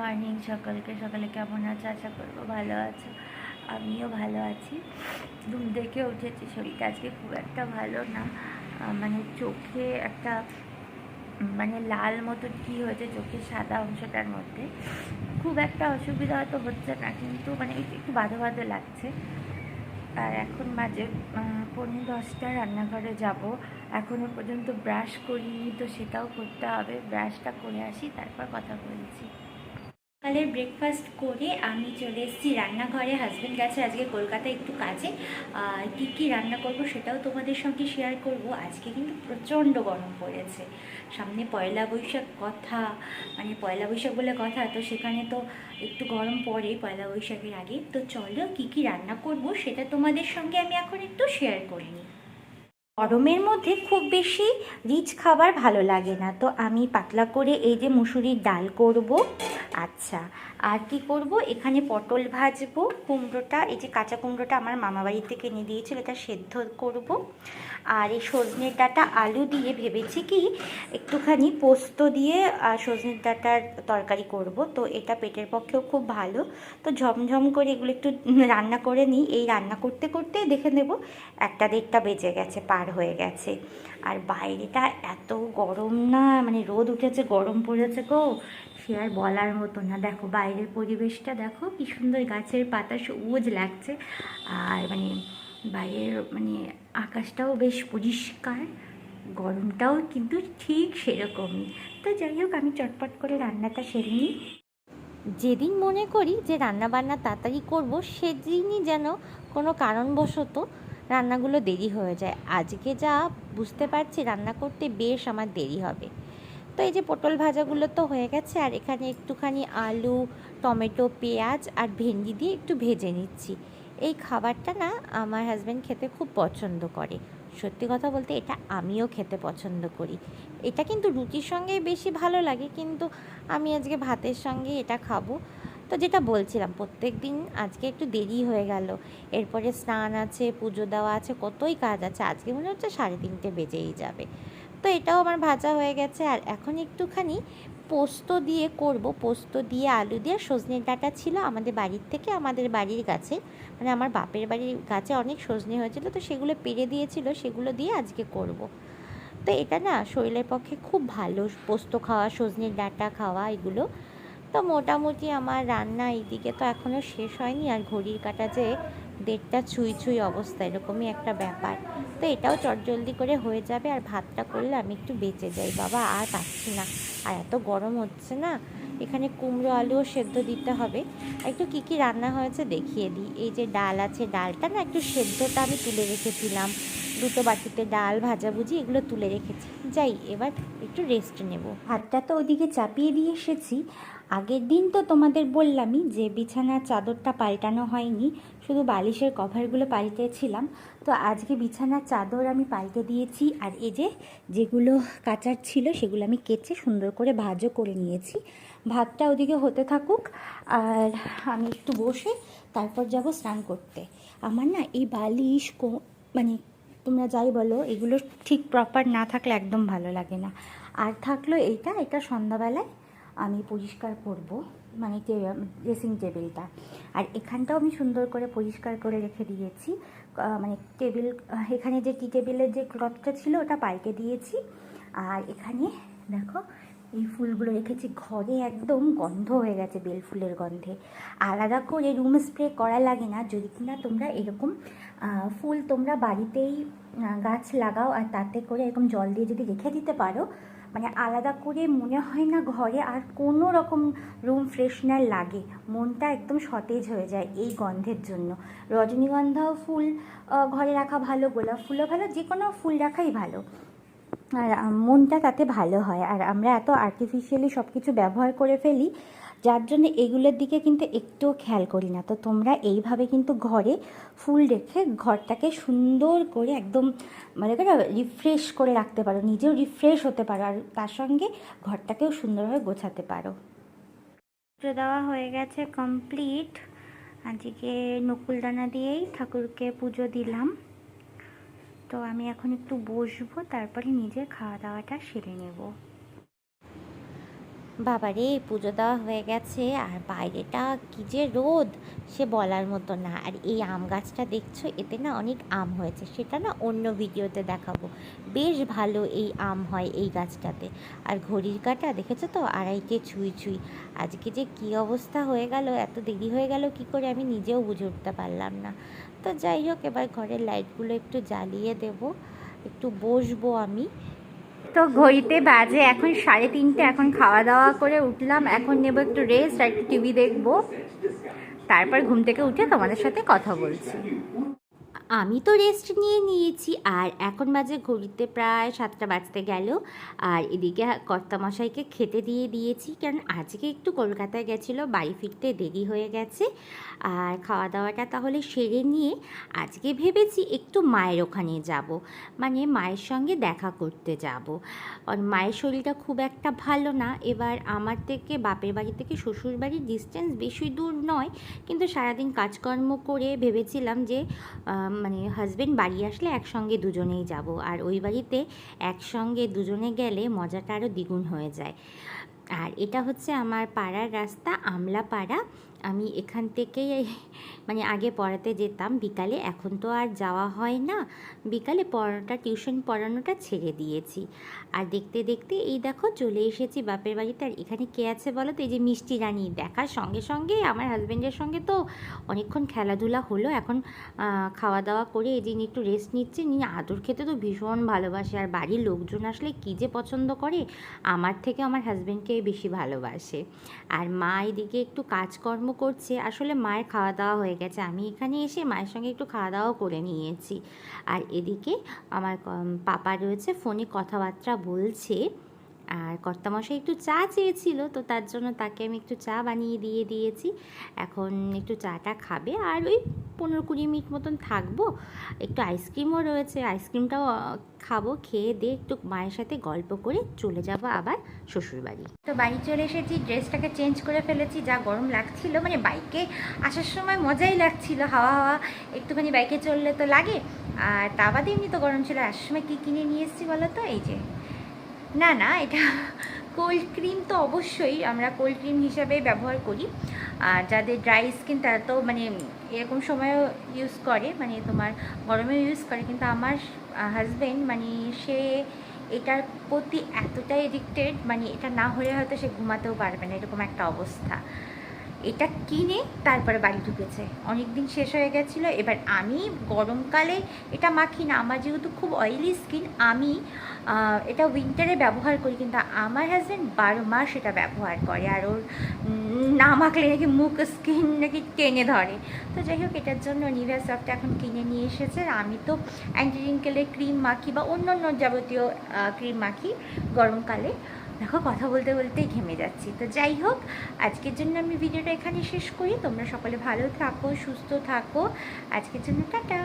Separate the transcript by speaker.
Speaker 1: Morning সকলকে সকালে কেমন আছে? আশা করব ভালো আছো। আমিও ভালো আছি। ঘুম থেকে উঠেছি শরীরটা আজকে খুব একটা ভালো না। মানে চোখে একটা মানে লাল মতো কী হয়েছে চোখের সাদা অংশটার মধ্যে। খুব একটা অসুবিধা হয়তো হচ্ছে না কিন্তু মানে একটু বাধো বাধো লাগছে। আর এখন বাজে আহ, পৌনে দশটা রান্নাঘরে যাব। এখনও পর্যন্ত ব্রাশ করিনি তো সেটাও করতে হবে। ব্রাশটা করে আসি তারপর কথা বলছি। সকালের ব্রেকফাস্ট করে আমি চলে এসেছি রান্নাঘরে। হাজব্যান্ড গেছে আজকে কলকাতায় একটু কাজে। আর কী কী রান্না করব সেটাও তোমাদের সঙ্গে শেয়ার করব। আজকে কিন্তু প্রচণ্ড গরম পড়েছে। সামনে পয়লা বৈশাখ কথা মানে পয়লা বৈশাখ বলে কথা, তো সেখানে তো একটু গরম পড়ে পয়লা বৈশাখের আগে। তো চলো কী কী রান্না করব সেটা তোমাদের সঙ্গে আমি এখন একটু শেয়ার করে নিই গরমের মধ্যে খুব বেশি রিচ খাবার ভালো লাগে না। তো আমি পাতলা করে এই যে মুসুরির ডাল করব। আচ্ছা আর কি করব? এখানে পটল ভাজবো, কুমড়োটা, এই যে কাঁচা কুমড়োটা আমার মামা বাড়ি থেকে এনে দিয়েছিল, এটা সেদ্ধ করব। আর এই সজনের ডাঁটা আলু দিয়ে ভেবেছি কি, একটুখানি পোস্ত দিয়ে সজনের ডাঁটার তরকারি করব। তো এটা পেটের পক্ষেও খুব ভালো। তো ঝমঝম করে এগুলো একটু রান্না করে নিই। এই রান্না করতে করতে দেখে নেব, একটা দেড়টা বেজে গেছে, পার হয়ে গেছে। আর বাইরেটা এত গরম না মানে রোদ উঠেছে, গরম পড়েছে গো। সে আর বলার মতো না। দেখো বাইরের পরিবেশটা, দেখো কি সুন্দর গাছের পাতা সবুজ লাগছে। আর মানে বাইরের মানে আকাশটাও বেশ পরিষ্কার, গরমটাও কিন্তু ঠিক সেরকমই। তো যাই হোক, আমি চটপট করে রান্নাটা সেরে নিই।
Speaker 2: যেদিন মনে করি যে রান্না বান্না তাড়াতাড়ি করব, সেদিনই যেন কোনো কারণবশত রান্নাগুলো দেরি হয়ে যায়। আজকে যা বুঝতে পারছি রান্না করতে বেশ আমার দেরি হবে। তো এই যে পটল ভাজাগুলো তো হয়ে গেছে, আর এখানে একটুখানি আলু, টমেটো, পেঁয়াজ আর ভেন্ডি দিয়ে একটু ভেজে নিচ্ছি। এই খাবারটা না আমার হাজব্যান্ড খেতে খুব পছন্দ করে। সত্যি কথা বলতে এটা আমিও খেতে পছন্দ করি। এটা কিন্তু রুটির সঙ্গে বেশি ভালো লাগে, কিন্তু আমি আজকে ভাতের সঙ্গে এটা খাব। তো যেটা বলছিলাম প্রত্যেক দিন আজকে একটু দেরি হয়ে গেল। এরপরে স্নান আছে, পুজো দেওয়া আছে, কতই কাজ আছে, আজকে মনে হচ্ছে সাড়ে তিনটে বেজেই যাবে। তো এটাও আমার ভাজা হয়ে গেছে, আর এখন একটুখানি পোস্ত দিয়ে করব। পোস্ত দিয়ে আলু দিয়ে সজনের ডাঁটা ছিল আমাদের বাড়ির থেকে, আমাদের বাড়ির গাছে। মানে আমার বাপের বাড়ির গাছে অনেক সজনে হয়েছিল, তো সেগুলো পেরে দিয়েছিল, সেগুলো দিয়ে আজকে করব। তো এটা না শরীরের পক্ষে খুব ভালো, পোস্ত খাওয়া সজনের ডাঁটা খাওয়া, এগুলো। তো মোটামুটি আমার রান্না এইদিকে তো এখনও শেষ হয়নি। আর ঘড়ির কাটা যে দেড়টা ছুঁই ছুঁই অবস্থা, এরকমই একটা ব্যাপার। তো এটাও চটজলদি করে হয়ে যাবে। আর ভাতটা করলে আমি একটু বেঁচে যাই। বাবা, আর পাচ্ছি না। আর এত গরম হচ্ছে না। এখানে কুমড়ো আলুও সেদ্ধ দিতে হবে। একটু কী কী রান্না হয়েছে দেখিয়ে দিই। এই যে ডাল আছে, ডালটা না একটু সেদ্ধটা আমি তুলে রেখেছিলাম। দুটো বাটিতে ডাল, ভাজাভুজি এগুলো তুলে রেখেছি। যাই, এবার একটু রেস্ট নেব।
Speaker 1: হাতটা তো ওদিকে চাপিয়ে দিয়ে এসেছি। আগের দিন তো তোমাদের বললামই যে বিছানার চাদরটা পাল্টানো হয়নি, শুধু বালিশের কভারগুলো পাল্টেছিলাম। তো আজকে বিছানার চাদর আমি পাল্টে দিয়েছি আর এই যে যেগুলো কাচার ছিল সেগুলো আমি কেচে সুন্দর করে ভাজও করে নিয়েছি। ভাতটা ওদিকে হতে থাকুক আর আমি একটু বসে তারপর যাব স্নান করতে। আমার না এই বালিশ কো- মানে তোমরা যাই বলো, এগুলো ঠিক প্রপার না থাকলে একদম ভালো লাগে না। আর থাকল এইটা, এটা সন্ধ্যাবেলায় আমি পরিষ্কার করব মানে ড্রেসিং টেবিলটা আর এখানটাও আমি সুন্দর করে পরিষ্কার করে রেখে দিয়েছি। মানে টেবিল এখানে যে টি টেবিলের যে ক্লথটা ছিল, ওটা পাল্টে দিয়েছি। আর এখানে দেখো, এই ফুলগুলো রেখেছি। ঘরে একদম গন্ধ হয়ে গেছে বেল ফুলের গন্ধে। আলাদা করে রুম স্প্রে করা লাগে না। যদি কিনা তোমরা এরকম ফুল তোমরা বাড়িতেই গাছ লাগাও আর তাতে করে এরকম জল দিয়ে যদি রেখে দিতে পারো মানে আলাদা করে মনে হয় না ঘরে আর কোনো রকম রুম ফ্রেশনার লাগে। মনটা একদম সতেজ হয়ে যায় এই গন্ধের জন্য। রজনীগন্ধাও ফুল ঘরে রাখা ভালো, গোলাপ ফুলও ভালো যে কোনো ফুল রাখাই ভালো। আর মনটা তাতে ভালো হয়। আর আমরা এত আর্টিফিশিয়ালি সব কিছু ব্যবহার করে ফেলি, যার জন্য এগুলোর দিকে কিন্তু একটুও খেয়াল করি না। তো তোমরা এইভাবে কিন্তু ঘরে ফুল রেখে ঘরটাকে সুন্দর করে একদম মানে করে রিফ্রেশ করে রাখতে পারো। নিজেও রিফ্রেশ হতে পারো আর তার সঙ্গে ঘরটাকেও সুন্দরভাবে গোছাতে পারো। দেওয়া হয়ে গেছে কমপ্লিট আজকে নকুলদানা দিয়েই ঠাকুরকে পুজো দিলাম। তো আমি এখন একটু বসবো তারপরে নিজের খাওয়া দাওয়াটা সেরে নেব। বাবারে, পুজো দেওয়া হয়ে গেছে, আর বাইরেটা কী যে রোদ, সে বলার মতো না। আর এই আম গাছটা দেখছ, এতে না অনেক আম হয়েছে, সেটা না অন্য ভিডিওতে দেখাবো। বেশ ভালো এই আম হয় এই গাছটাতে। আর ঘড়ির কাটা, দেখেছ তো? আড়াইটে ছুঁই ছুঁই। আজকে যে কী অবস্থা হয়ে গেল, এত দেরি হয়ে গেল, কি করে আমি নিজেও বুঝে উঠতে পারলাম না। তো যাই হোক, এবার ঘরের লাইটগুলো একটু জ্বালিয়ে দেব, একটু বসবো আমি। তো ঘড়িতে বাজে এখন সাড়ে তিনটে, এখন খাওয়া দাওয়া করে উঠলাম, এখন নেব একটু রেস্ট আর একটু টিভি দেখব। তারপর ঘুম থেকে উঠে তোমাদের সাথে কথা বলছি। আমি তো রেস্ট নিয়ে নিয়েছি, আর এখন বাজে ঘড়িতে প্রায় সাতটা বাজতে গেল। আর এদিকে কর্তামশাইকে খেতে দিয়ে দিয়েছি, কারণ আজকে একটু কলকাতায় গেছিল, বাড়ি ফিরতে দেরি হয়ে গেছে। আর খাওয়া দাওয়াটা তাহলে সেরে নিয়ে আজকে ভেবেছি একটু মায়ের ওখানে যাব মানে মায়ের সঙ্গে দেখা করতে যাব। আর মায়ের শরীরটা খুব একটা ভালো না, এবার আমার থেকে, বাপের বাড়ি থেকে শ্বশুর বাড়ির ডিস্টেন্স বেশি দূর নয়, কিন্তু সারাদিন কাজকর্ম করে ভেবেছিলাম যে মানে হাজব্যান্ড বাড়ি আসলে একসঙ্গে দুজনেই যাব। আর ওই বাড়িতে একসঙ্গে দুজনে গেলে মজাটা আরও দ্বিগুণ হয়ে যায়। আর এটা হচ্ছে আমার পাড়ার রাস্তা আমলা পাড়া আমি এখান থেকেই মানে আগে পড়াতে যেতাম। বিকালে এখন তো আর যাওয়া হয় না। বিকালে পড়াটা টিউশন পড়ানোটা ছেড়ে দিয়েছি। আর দেখতে দেখতে এই দেখো চলে এসেছি বাপের বাড়িতে। আর এখানে কে আছে বলো তো? এই যে মিষ্টি রানী। দেখার সঙ্গে সঙ্গে আমার হাজব্যান্ডের সঙ্গে তো অনেকক্ষণ খেলাধুলা হলো। এখন খাওয়া দাওয়া করে এই দিন একটু রেস্ট নিচ্ছে। নিয়ে আদর খেতে তো ভীষণ ভালোবাসে। আর বাড়ির লোকজন আসলে কী যে পছন্দ করে? আমার থেকে আমার হাজব্যান্ডকে বেশি ভালোবাসে। আর মা এদিকে একটু কাজকর্ম করছে, আসলে মায়ের খাওয়া দাওয়া হয়ে গেছে। আমি এখানে এসে মায়ের সঙ্গে একটু খাওয়া দাওয়া করে নিয়েছি। আর এদিকে আমার পাপা রয়েছে, ফোনে কথাবার্তা বলছে। আর কর্তামশাই একটু চা চেয়েছিল, তো তার জন্য তাকে আমি একটু চা বানিয়ে দিয়ে দিয়েছি। এখন একটু চাটা খাবে। আর ওই পনেরো কুড়ি মিনিট মতন থাকব। একটু আইসক্রিমও রয়েছে, আইসক্রিমটাও খাব, খেয়ে দিয়ে একটু মায়ের সাথে গল্প করে চলে যাব আবার শ্বশুরবাড়ি। তো বাড়ি চলে এসেছি, ড্রেসটাকে চেঞ্জ করে ফেলেছি, যা গরম লাগছিল মানে বাইকে আসার সময় মজাই লাগছিল, হাওয়া হাওয়া, একটুখানি বাইকে চললে তো লাগে। আর তা বাদে এমনি তো গরম ছিল, আসার সময় কী কিনে নিয়ে এসেছি বলো তো? এই যে, না না, এটা কোল্ড ক্রিম তো অবশ্যই আমরা কোল্ড ক্রিম হিসাবে ব্যবহার করি। আর যাদের ড্রাই স্কিন তারা তো মানে এরকম সময়ও ইউজ করে মানে তোমার গরমেও ইউজ করে, কিন্তু আমার হাজব্যান্ড মানে সে এটার প্রতি এতটাই এডিক্টেড মানে এটা না হলে হয়তো সে ঘুমাতেও পারবে না, এরকম একটা অবস্থা। এটা কিনে তারপরে বাড়ি ঢুকেছে। অনেক দিন শেষ হয়ে গেছিল, এবার আমি গরমকালে এটা মাখি না। আমার যেহেতু খুব অয়েলি স্কিন আমি এটা উইন্টারে ব্যবহার করি, কিন্তু আমার হাজব্যান্ড বারো মাস এটা ব্যবহার করে, আর ওর না মাখলে নাকি মুখ স্কিন নাকি টেনে ধরে। তো যাই হোক, এটার জন্য নিভিয়া সফটটা এখন কিনে নিয়ে এসেছে আমি তো অ্যান্টি রিঙ্কেলের ক্রিম মাখি বা অন্য অন্য যাবতীয় ক্রিম মাখি গরমকালে। দেখো, কথা বলতে বলতেই ঘেমে যাচ্ছি। তো যাই হোক, আজকের জন্য আমি ভিডিওটা এখানে শেষ করি। তোমরা সকলে ভালো থাকো, সুস্থ থাকো। আজকের জন্য টাটা।